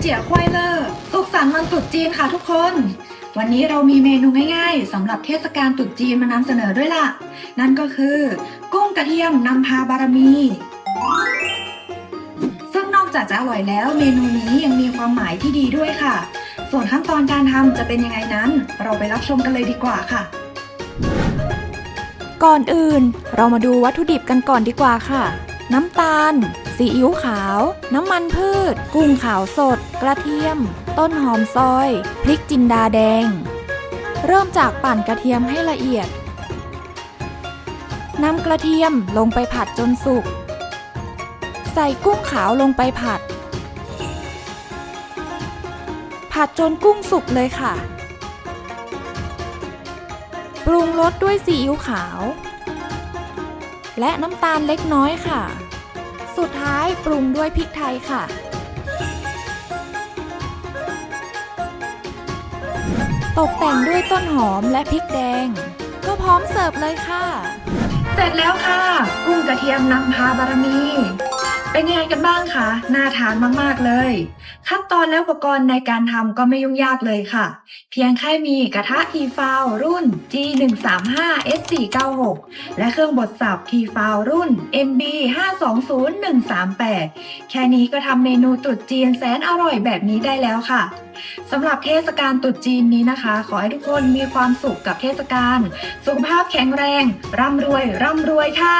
เจี๋ยควายเลอร์สุขสันต์วันตรุษจีนค่ะทุกคน วันนี้เรามีเมนูง่ายๆสำหรับเทศกาลตรุษจีนมานำเสนอด้วยล่ะ นั่นก็คือ กุ้งกระเทียมนำพาบารมี ซึ่งนอกจากจะอร่อยแล้วเมนูนี้ยังมีความหมายที่ดีด้วยค่ะ ส่วนขั้นตอนการทำจะเป็นยังไงนั้น เราไปรับชมกันเลยดีกว่าค่ะ ก่อนอื่น เรามาดูวัตถุดิบกันก่อนดีกว่าค่ะ น้ำตาล ซีอิ๊วขาว น้ำมันพืช กุ้งขาวสด กระเทียม ต้นหอมซอย พริกจินดาแดง เริ่มจากปั่นกระเทียมให้ละเอียดนำกระเทียมลงไปผัดจนสุก ใส่กุ้งขาวลงไปผัด ผัดจนกุ้งสุกเลยค่ะ ปรุงรสด้วยซีอิ๊วขาว และน้ำตาลเล็กน้อยค่ะ สุดท้ายปรุงด้วยพริกไทยค่ะ ตกแต่งด้วยต้นหอมและพริกแดง ก็พร้อมเสิร์ฟเลยค่ะ เสร็จแล้วค่ะ กุ้งกระเทียมนำพาบารมี เป็นยังไงกันบ้างคะ น่าทานมาก ๆ เลย ขั้นตอนและอุปกรณ์ในการทำก็ไม่ยุ่งยากเลยค่ะ เพียงแค่มีกระทะทีฟาวรุ่น G135 S496 และเครื่องบดสับทีฟาวรุ่น MB 520138 แค่นี้ก็ทำเมนูตรุษจีนแสนอร่อยแบบนี้ได้แล้วค่ะสำหรับเทศกาลตรุษจีนนี้นะคะ ขอให้ทุกคนมีความสุขกับเทศกาลสุขภาพแข็งแรง ร่ำรวย ร่ำรวยค่ะ